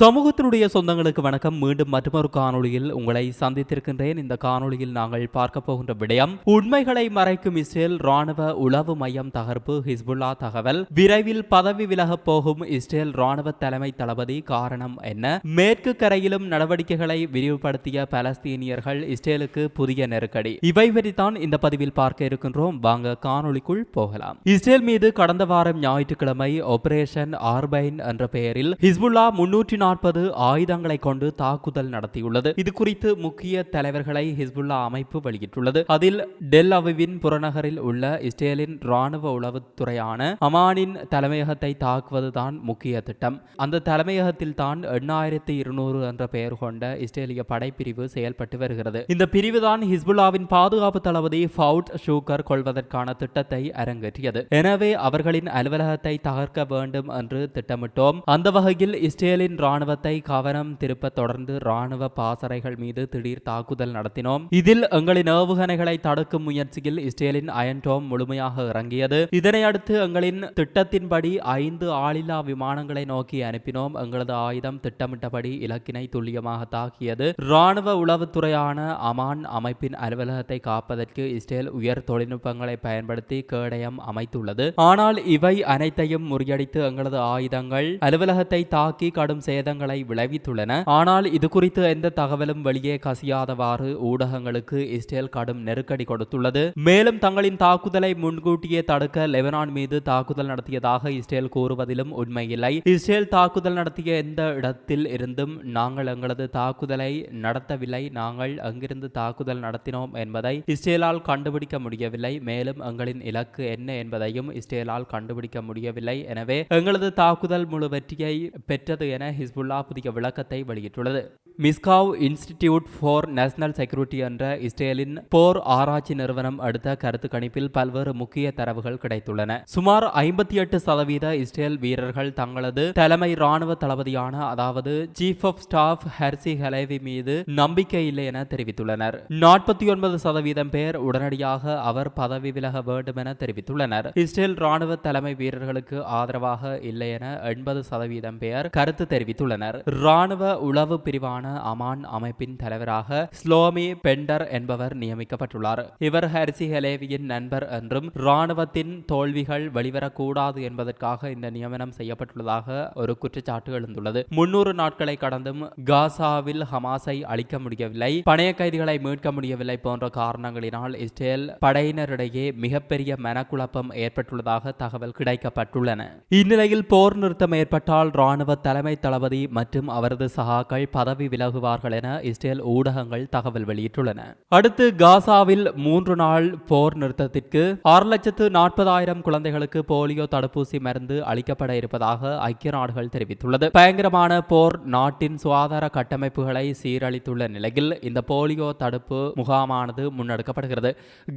சமூகத்தினுடைய சொந்தங்களுக்கு வணக்கம். மீண்டும் மற்றொரு காணொளியில் உங்களை சந்தித்திருக்கின்றேன். இந்த காணொளியில் நாங்கள் பார்க்க போகின்ற விடயம் உண்மைகளை மறைக்கும் இஸ்ரேல் ராணுவ உளவு மையம் தகர்ப்பு ஹிஸ்புல்லா தகவல். விரைவில் பதவி விலகப் போகும் இஸ்ரேல் ராணுவ தலைமை தளபதி காரணம் என்ன? மேற்கு கரையிலும் நடவடிக்கைகளை விரிவுபடுத்திய பலஸ்தீனியர்கள் இஸ்ரேலுக்கு புதிய நெருக்கடி. இவை வரித்தான் இந்த பதிவில் பார்க்க இருக்கின்றோம். வாங்க காணொளிக்குள் போகலாம். இஸ்ரேல் மீது கடந்த வாரம் ஞாயிற்றுக்கிழமை ஆபரேஷன் ஆர்பைன் என்ற பெயரில் ஹிஸ்புல்லா முன்னூற்றி நாற்பது ஆயுதங்களை கொண்டு தாக்குதல் நடத்தியுள்ளது. இது குறித்து முக்கிய தலைவர்களை ஹிஸ்புல்லா அமைப்பு வெளியிட்டுள்ளது. அதில் டெல் அவிவின் புறநகரில் உள்ள இஸ்ரேலின் ராணுவ உளவுத்துறையான அமானின் தலைமையகத்தை தாக்குவதுதான் முக்கிய திட்டம். அந்த தலைமையகத்தில் தான் எண்ணாயிரத்தி இருநூறு என்ற பெயர் கொண்ட இஸ்ரேலிய படைப்பிரிவு செயல்பட்டு வருகிறது. இந்த பிரிவு தான் ஹிஸ்புல்லாவின் பாதுகாப்பு தளபதி ஃபவுட் ஷூக்கர் கொள்வதற்கான திட்டத்தை அரங்கேற்றியது. எனவே அவர்களின் அலுவலகத்தை தகர்க்க வேண்டும் என்று திட்டமிட்டோம். அந்த வகையில் இஸ்ரேலின் இராணுவத்தை கவனம் திருப்ப தொடர்ந்து ராணுவ பாசறைகள் மீது திடீர் தாக்குதல் நடத்தினோம். இதில் எங்களின் ஏவுகணைகளை தடுக்கும் முயற்சியில் இஸ்ரேலின் அயன்டோம் முழுமையாக இறங்கியது. இதனையடுத்து எங்களின் திட்டத்தின்படி ஐந்து ஆளில்லா விமானங்களை நோக்கி அனுப்பினோம். எங்களது ஆயுதம் திட்டமிட்டபடி இலக்கினை துல்லியமாக தாக்கியது. இராணுவ உளவுத்துறையான அமான் அமைப்பின் அலுவலகத்தை காப்பதற்கு இஸ்ரேல் உயர் தொழில்நுட்பங்களை பயன்படுத்தி கேடயம் அமைத்துள்ளது. ஆனால் இவை அனைத்தையும் முறியடித்து எங்களது ஆயுதங்கள் அலுவலகத்தை தாக்கி கடும் சேதங்களை விளைவித்துள்ளன. ஆனால் இது குறித்து எந்த தகவலும் வெளியே கசியாதவாறு ஊடகங்களுக்கு இஸ்ரேல் கடும் நெருக்கடி கொடுத்துள்ளது. மேலும் தங்களின் தாக்குதலை முன்கூட்டியே தடுக்க லெபனான் மீது தாக்குதல் நடத்தியதாக இஸ்ரேல் கூறுவதிலும் உண்மையில்லை. இஸ்ரேல் தாக்குதல் நடத்திய எந்த இடத்தில் இருந்தும் நாங்கள் எங்களது தாக்குதலை நடத்தவில்லை. நாங்கள் அங்கிருந்து தாக்குதல் நடத்தினோம் என்பதை இஸ்ரேலால் கண்டுபிடிக்க முடியவில்லை. மேலும் எங்களின் இலக்கு என்ன என்பதையும் இஸ்ரேலால் கண்டுபிடிக்க முடியவில்லை. எனவே எங்களது தாக்குதல் முழு வெற்றியை பெற்றது என ஹிஸ்பு ஹிஸ்புல்லா புதிய விளக்கத்தை வெளியிட்டுள்ளது. Misgav Institute for National Security என்ற இஸ்ரேலின் போர் ஆராய்ச்சி நிறுவனம் அடுத்த கருத்து கணிப்பில் பல்வேறு முக்கிய தரவுகள் கிடைத்துள்ளன. சுமார் ஐம்பத்தி எட்டு சதவீத இஸ்ரேல் வீரர்கள் தங்களது தலைமை ராணுவ தளபதியான அதாவது chief of staff Herzi Halevi மீது நம்பிக்கை இல்லை என தெரிவித்துள்ளனர். நாற்பத்தி ஒன்பது சதவீதம் பேர் உடனடியாக அவர் பதவி விலக வேண்டும் என தெரிவித்துள்ளனர். இஸ்ரேல் ராணுவ தலைமை வீரர்களுக்கு ஆதரவாக இல்லை என எண்பது சதவீதம் பேர் கருத்து தெரிவித்துள்ளனர். ராணுவ உளவு பிரிவான அமான் அமைப்பின் தலைவராக ஸ்லோமி பெண்டர் என்பவர் நியமிக்கப்பட்டுள்ளார். இவர் ஹரிசி ஹலேவியின் நண்பர் என்றும் இராணுவத்தின் தோல்விகள் வெளிவரக்கூடாது என்பதற்காக இந்த நியமனம் செய்யப்பட்டுள்ளதாக ஒரு குற்றச்சாட்டு எழுந்துள்ளது. முன்னூறு நாட்களை கடந்தும் காசாவில் ஹமாஸை அழிக்க முடியவில்லை பணைய கைதிகளை மீட்க முடியவில்லை போன்ற காரணங்களினால் இஸ்ரேல் படையினரிடையே மிகப்பெரிய மனக்குழப்பம் ஏற்பட்டுள்ளதாக தகவல் கிடைக்கப்பட்டுள்ளன. இந்நிலையில் போர் நிறுத்தம் ஏற்பட்டால் ராணுவ தலைமை தளபதி மற்றும் அவரது சகாக்கள் பதவி விலகுவார்கள் என இஸ்ரேல் ஊடகங்கள் தகவல் வெளியிட்டுள்ளன. அடுத்து காசாவில் மூன்று நாள் போர் நிறுத்தத்திற்கு ஆறு லட்சத்து நாற்பதாயிரம் குழந்தைகளுக்கு போலியோ தடுப்பூசி மருந்து அளிக்கப்பட இருப்பதாக ஐக்கிய நாடுகள் தெரிவித்துள்ளது. பயங்கரமான போர் நாட்டின் சுகாதார கட்டமைப்புகளை சீரழித்துள்ள நிலையில் இந்த போலியோ தடுப்பு முகாமானது முன்னெடுக்கப்படுகிறது.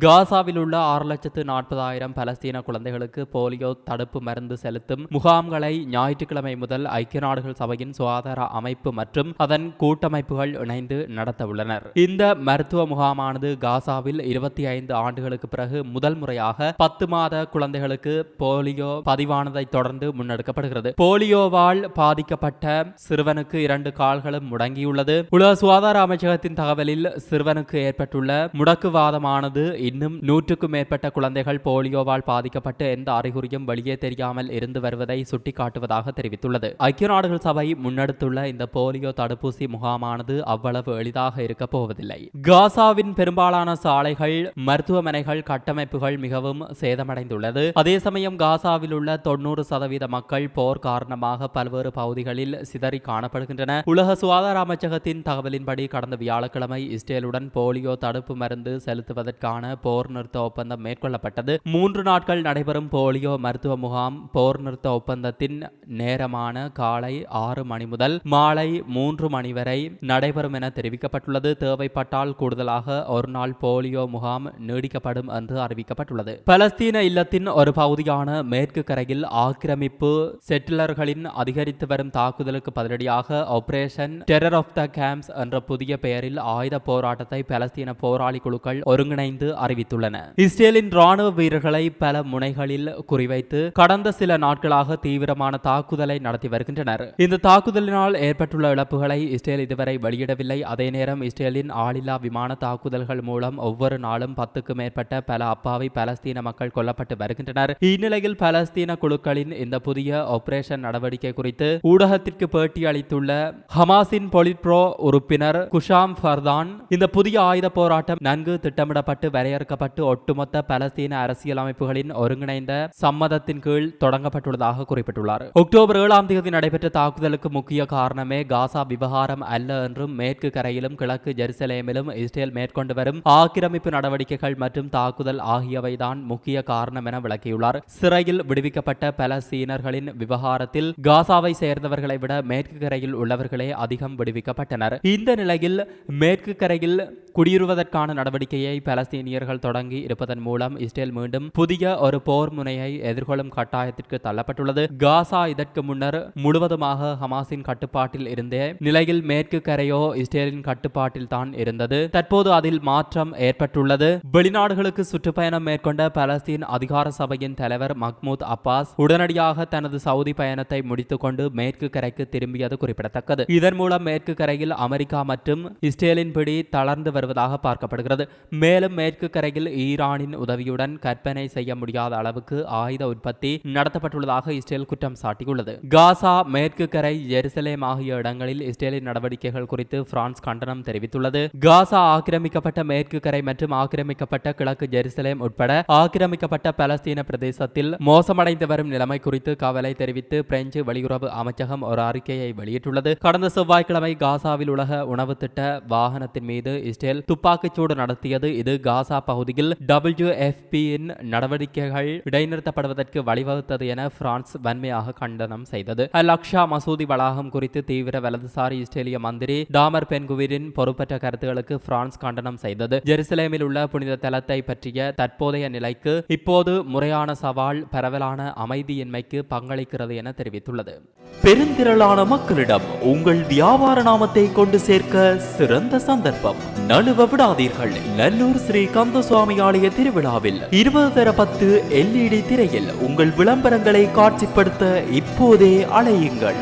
காசாவில் உள்ள ஆறு லட்சத்து நாற்பதாயிரம் பலஸ்தீன குழந்தைகளுக்கு போலியோ தடுப்பு மருந்து செலுத்தும் முகாம்களை ஞாயிற்றுக்கிழமை முதல் ஐக்கிய நாடுகள் சபையின் சுகாதார அமைப்பு மற்றும் அதன் கூட்டமைப்புகள் இணைந்து நடத்த உள்ளனர் இந்த மருத்துவ முகாமானது காசாவில் இருபத்தி ஐந்து ஆண்டுகளுக்கு பிறகு முதல் முறையாக பத்து மாத குழந்தைகளுக்கு போலியோ பதிவானதை தொடர்ந்து முன்னெடுக்கப்படுகிறது. போலியோவால் பாதிக்கப்பட்ட சிறுவனுக்கு இரண்டு கால்களும் முடங்கியுள்ளது. உலக சுகாதார அமைச்சகத்தின் தகவலில் சிறுவனுக்கு ஏற்பட்டுள்ள முடக்குவாதமானது இன்னும் நூற்றுக்கும் மேற்பட்ட குழந்தைகள் போலியோவால் பாதிக்கப்பட்டு எந்த அறிகுறியும் வெளியே தெரியாமல் இருந்து வருவதை சுட்டிக்காட்டுவதாக தெரிவித்துள்ளது. ஐக்கிய நாடுகள் சபை முன்னெடுத்துள்ள இந்த போலியோ தடுப்பூசி முகாமானது அவ்வளவு எளிதாக இருக்க போவதில்லை. காசாவின் பெரும்பாலான சாலைகள் மருத்துவமனைகள் கட்டமைப்புகள் மிகவும் சேதமடைந்துள்ளது. அதே சமயம் காசாவில் உள்ள தொண்ணூறு சதவீத மக்கள் போர் காரணமாக பல்வேறு பகுதிகளில் சிதறி காணப்படுகின்றன. உலக சுகாதார அமைச்சகத்தின் தகவலின்படி கடந்த வியாழக்கிழமை இஸ்ரேலுடன் போலியோ தடுப்பு மருந்து செலுத்துவதற்கான போர் நிறுத்த ஒப்பந்தம் மேற்கொள்ளப்பட்டது. மூன்று நாட்கள் நடைபெறும் போலியோ மருத்துவ முகாம் போர் நிறுத்த ஒப்பந்தத்தின் நேரமான காலை ஆறு மணி முதல் மாலை மூன்று மணி வரை வரை நடைபெறும் என தெரிவிக்கப்பட்டுள்ளது. தேவைப்பட்டால் கூடுதலாக ஒரு நாள் போலியோ முகாம் நீடிக்கப்படும் என்று அறிவிக்கப்பட்டுள்ளது. பலஸ்தீன இல்லத்தின் ஒரு பகுதியான மேற்கு கரையில் ஆக்கிரமிப்பு செட்டிலர்களின் அதிகரித்து வரும் தாக்குதலுக்கு பதிலடியாக Operation Terror of the Camps என்ற புதிய பெயரில் ஆயுத போராட்டத்தை பலஸ்தீன போராளி குழுக்கள் ஒருங்கிணைந்து அறிவித்துள்ளன. இஸ்ரேலின் ராணுவ வீரர்களை பல முனைகளில் குறிவைத்து கடந்த சில நாட்களாக தீவிரமான தாக்குதலை நடத்தி வருகின்றனர். இந்த தாக்குதலினால் ஏற்பட்டுள்ள இழப்புகளை இஸ்ரேல் இஸ்ரேல் இதுவரை வெளியிடவில்லை. அதே நேரம் இஸ்ரேலின் ஆளில்லா விமான தாக்குதல்கள் மூலம் ஒவ்வொரு நாளும் பத்துக்கு மேற்பட்ட பல அப்பாவி பலஸ்தீன மக்கள் கொல்லப்பட்டு வருகின்றனர். இந்நிலையில் பலஸ்தீன குழுக்களின் இந்த புதிய ஆபரேஷன் நடவடிக்கை குறித்து ஊடகத்திற்கு பேட்டி அளித்துள்ள ஹமாஸின் பொலிட்ரோ உறுப்பினர் குஷாம் ஃபர்தான் இந்த புதிய ஆயுத போராட்டம் நன்கு திட்டமிடப்பட்டு வரையறுக்கப்பட்டு ஒட்டுமொத்த பலஸ்தீன அரசியல் அமைப்புகளின் ஒருங்கிணைந்த சம்மதத்தின் கீழ் தொடங்கப்பட்டுள்ளதாக குறிப்பிட்டுள்ளார். அக்டோபர் ஏழாம் தேதி நடைபெற்ற தாக்குதலுக்கு முக்கிய காரணமே காசா விவகாரம் அல்ல என்றும் மேற்கு கரையிலும் கிழக்கு ஜெருசலேமிலும் இஸ்ரேல் மேற்கொண்டு வரும் ஆக்கிரமிப்பு நடவடிக்கைகள் மற்றும் தாக்குதல் ஆகியவைதான் முக்கிய காரணம் என விளக்கியுள்ளார். சிறையில் விடுவிக்கப்பட்ட பலஸ்தீனர்களின் விவகாரத்தில் காசாவை சேர்ந்தவர்களை விட மேற்கு கரையில் உள்ளவர்களே அதிகம் விடுவிக்கப்பட்டனர். இந்த நிலையில் மேற்கு கரையில் குடியேறுவதற்கான நடவடிக்கையை பலஸ்தீனியர்கள் தொடங்கி இருப்பதன் மூலம் இஸ்ரேல் மீண்டும் புதிய ஒரு போர் முனையை எதிர்கொள்ளும் கட்டாயத்திற்கு தள்ளப்பட்டுள்ளது. காசா இதற்கு முன்னர் முழுவதுமாக ஹமாஸின் கட்டுப்பாட்டில் இருந்தே நிலையில் மேற்கு கரையோ இஸ்ரேலின் கட்டுப்பாட்டில் தான் இருந்தது. தற்போது அதில் மாற்றம் ஏற்பட்டுள்ளது. வெளிநாடுகளுக்கு சுற்றுப்பயணம் மேற்கொண்ட பலஸ்தீன் அதிகார சபையின் தலைவர் மஹ்மூத் அப்பாஸ் உடனடியாக தனது சவுதி பயணத்தை முடித்துக்கொண்டு மேற்கு கரைக்கு திரும்பியது குறிப்பிடத்தக்கது. இதன் மூலம் மேற்கு கரையில் அமெரிக்கா மற்றும் இஸ்ரேலின் பிடி தளர்ந்து வருவதாக பார்க்கப்படுகிறது. மேலும் மேற்கு கரையில் ஈரானின் உதவியுடன் கற்பனை செய்ய முடியாத அளவுக்கு ஆயுத உற்பத்தி நடத்தப்பட்டுள்ளதாக இஸ்ரேல் குற்றம் சாட்டியுள்ளது. காசா மேற்கு கரை ஜெருசலேம் ஆகிய இடங்களில் இஸ்ரேலின் நடவடிக்கைகள் குறித்து பிரான்ஸ் கண்டனம் தெரிவித்துள்ளது. காசா ஆக்கிரமிக்கப்பட்ட மேற்கு கரை மற்றும் ஆக்கிரமிக்கப்பட்ட கிழக்கு ஜெருசலேம் உட்பட ஆக்கிரமிக்கப்பட்ட பலஸ்தீன பிரதேசத்தில் மோசமடைந்து வரும் நிலைமை குறித்து கவலை தெரிவித்து பிரெஞ்சு வெளியுறவு அமைச்சகம் ஒரு அறிக்கையை வெளியிட்டுள்ளது. கடந்த செவ்வாய்க்கிழமை காசாவில் உலக உணவு திட்ட வாகனத்தின் மீது இஸ்ரேல் துப்பாக்கிச்சூடு நடத்தியது. இது காசா பகுதியில் டபிள்யூ எஃபியின் நடவடிக்கைகள் இடைநிறுத்தப்படுவதற்கு வழிவகுத்தது என பிரான்ஸ் வன்மையாக கண்டனம் செய்தது. அல் அக்ஷா மசூதி வளாகம் குறித்து தீவிர வலதுசாரி இஸ்ரேலிய மந்திரி டாமர் பென்குவிரின் பொறுப்பற்ற கருத்துகளுக்கு பிரான்ஸ் கண்டனம் செய்தது ஜெருசலேமில் உள்ள புனித தலத்தை பற்றிய தற்போதைய நிலைக்கு இப்போது முறையான சவால் பரவலான அமைதியின்மைக்கு பங்களிக்கிறது என தெரிவித்துள்ளது பெருந்திரளான மக்களிடம் உங்கள் வியாபார நாமத்தை கொண்டு சேர்க்க சிறந்த சந்தர்ப்பம் நழுவ விடாதீர்கள் நல்லூர் ஸ்ரீ கந்தசுவாமி ஆலய திருவிழாவில் இருபது தர பத்து எல்இடி திரையில் உங்கள் விளம்பரங்களை காட்சிப்படுத்த இப்போதே அலையுங்கள்